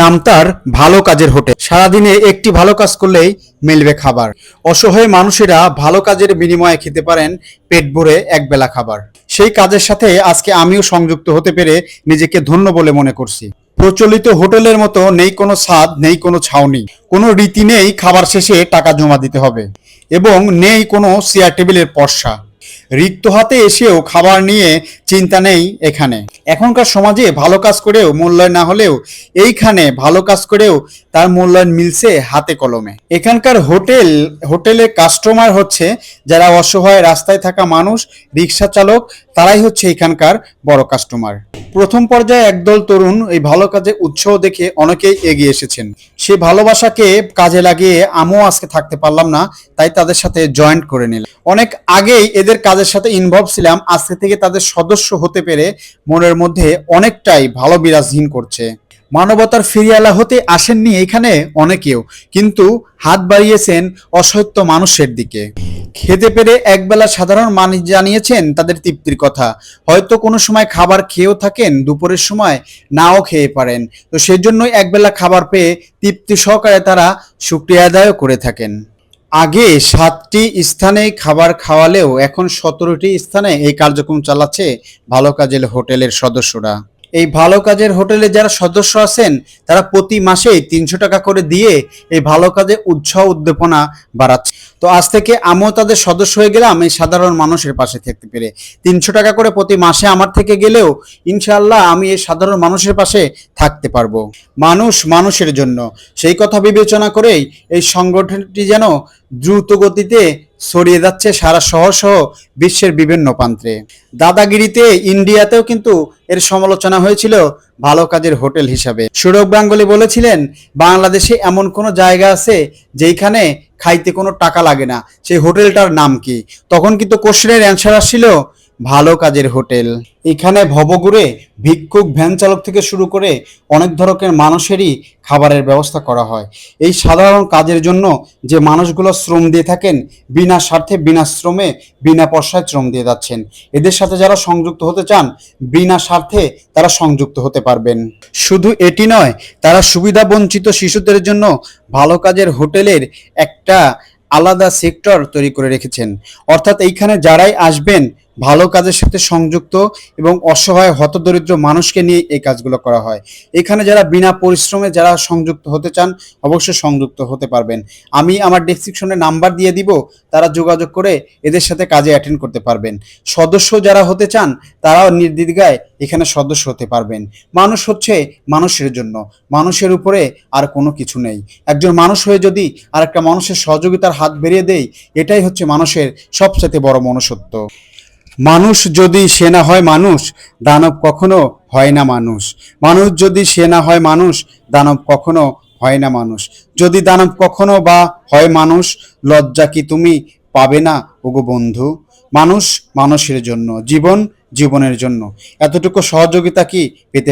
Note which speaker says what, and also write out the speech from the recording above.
Speaker 1: নাম তার ভালো কাজের হোটেল। সারাদিনে একটি ভালো কাজ করলেই মিলবে খাবার। অসহায় মানুষেরা ভালো কাজের বিনিময়ে খেতে পারেন পেট ভরে একবেলা খাবার। সেই কাজের সাথে আজকে আমিও সংযুক্ত হতে পেরে নিজেকে ধন্য বলে মনে করছি। প্রচলিত হোটেলের মতো নেই কোনো স্বাদ, নেই কোনো ছাউনি। কোনো রীতি নেই খাবার শেষে টাকা জমা দিতে হবে। এবং নেই কোনো চেয়ার টেবিলের পর্সা। রিক্ত হাতে এসেও খাবার নিয়ে চিন্তা নেই এখানে। এখনকার সমাজে ভালো কাজ করেও মূল্যায়ন না হলেও এইখানে ভালো কাজ করেও তার মূল্যায়ন মিলছে হাতে কলমে। এখানকার হোটেল, হোটেলের কাস্টমার হচ্ছে যারা অসহায় রাস্তায় থাকা মানুষ, রিক্সা চালক, তারাই হচ্ছে এখানকার বড় কাস্টমার প্রথম পর্যায়ে একদল তরুণ এই ভালো কাজে উৎসাহ দেখে অনেকেই এগিয়ে এসেছেন। সে ভালোবাসাকে কাজে লাগিয়ে আমিও আজকে থাকতে পারলাম না, তাই তাদের সাথে জয়েন্ট করে নিলাম। অনেক আগেই এদের কাজের সাথে ইনভলভ ছিলাম, আজকে থেকে তাদের সদস্য হতে পেরে মনের মধ্যে অনেকটাই ভালো বিরাজহীন করছে। মানবতার ফিরিয়ালা হতে আসেননি এখানে অনেকেও, কিন্তু হাত বাড়িয়েছেন অসত্য মানুষের দিকে। খেতে পেরে একবেলা সাধারণ মানুষ জানিয়েছেন তাদের তৃপ্তির কথা। হয়তো কোনো সময় খাবার খেয়েও থাকেন, দুপুরের সময় নাও খেয়ে পারেন। তো সেজন্যই একবেলা খাবার পেয়ে তৃপ্তি সহকারে তারা শুক্রিয়া আদায়ও করে থাকেন। আগে সাতটি স্থানে খাবার খাওয়ালেও এখন সতেরোটি স্থানে এই কার্যক্রম চালাচ্ছে ভালো কাজের হোটেলের সদস্যরা। এই ভালো কাজের হোটেলে যারা সদস্য আছেন, তারা প্রতি মাসেই তিনশো টাকা করে দিয়ে এই ভালো কাজে উৎসাহ, উদ্দীপনা বাড়াচ্ছে। তো আজ থেকে আমিও তাদের সদস্য হয়ে গেলাম এই সাধারণ মানুষের পাশে থাকতে পেরে। তিনশো টাকা করে প্রতি মাসে আমার থেকে গেলেও ইনশাআল্লাহ আমি এই সাধারণ মানুষের পাশে থাকতে পারব। মানুষ মানুষের জন্য। সেই কথা বিবেচনা করেই এই সংগঠনটি যেন দ্রুত গতিতে ছড়িয়ে যাচ্ছে সারা শহর সহ বিশ্বের বিভিন্ন প্রান্তে। দাদাগিরিতে ইন্ডিয়াতেও কিন্তু এর সমালোচনা হয়েছিল ভালো কাজের হোটেল হিসাবে। সৌরভ গাঙ্গুলি বলেছিলেন, বাংলাদেশে এমন কোনো জায়গা আছে যেইখানে খাইতে কোনো টাকা লাগে না। সেই হোটেলটার নাম কি? তখন কিন্তু কোশ্চেনের অ্যান্সার আসছিল ভালো কাজের হোটেল। এখানে ভবগুড়ে ভিক্ষুক ভ্যান চালক থেকে শুরু করে অনেক ধরনের মানুষেরই খাবারের ব্যবস্থা করা হয়। এই সাধারণ কাজের জন্য যে মানুষগুলো শ্রম দিয়ে থাকেন, বিনা স্বার্থে, বিনা শ্রমে, বিনা পয়সায় শ্রম দিয়ে যাচ্ছেন। এদের সাথে যারা সংযুক্ত হতে চান, বিনা স্বার্থে তারা সংযুক্ত হতে পারবেন। শুধু এটি নয়, তারা সুবিধা বঞ্চিত শিশুদের জন্য ভালো কাজের হোটেলের একটা আলাদা সেক্টর তৈরি করে রেখেছেন। অর্থাৎ এইখানে যারাই আসবেন ভালো কাজের সাথে সংযুক্ত এবং অসহায় হতদরিদ্র মানুষকে নিয়ে এই কাজগুলো করা হয়। এখানে যারা বিনা পরিশ্রমে যারা সংযুক্ত হতে চান, অবশ্যই সংযুক্ত হতে পারবেন। আমি আমার ডেসক্রিপশনে নাম্বার দিয়ে দিব, তারা যোগাযোগ করে এদের সাথে কাজে অ্যাটেন্ড করতে পারবেন। সদস্য যারা হতে চান, তারাও নির্দ্বিধায় এখানে সদস্য হতে পারবেন। মানুষ হচ্ছে মানুষের জন্য, মানুষের উপরে আর কোনো কিছু নেই। একজন মানুষ হয়ে যদি আর একটা মানুষের সহযোগিতার হাত বেরিয়ে দেয়, এটাই হচ্ছে মানুষের সবচেয়ে বড় মনুষ্যত্ব। মানুষ যদি সেনা হয় মানুষ, দানব কখনো হয় না মানুষ। মানুষ যদি সেনা হয় মানুষ, দানব কখনো হয় না মানুষ। যদি দানব কখনো বা হয় মানুষ, লজ্জা কি তুমি পাবে না, ওগো বন্ধু? মানুষ মানুষের জন্য, জীবন জীবনের জন্য। এতটুকু সহযোগিতা কি পেতে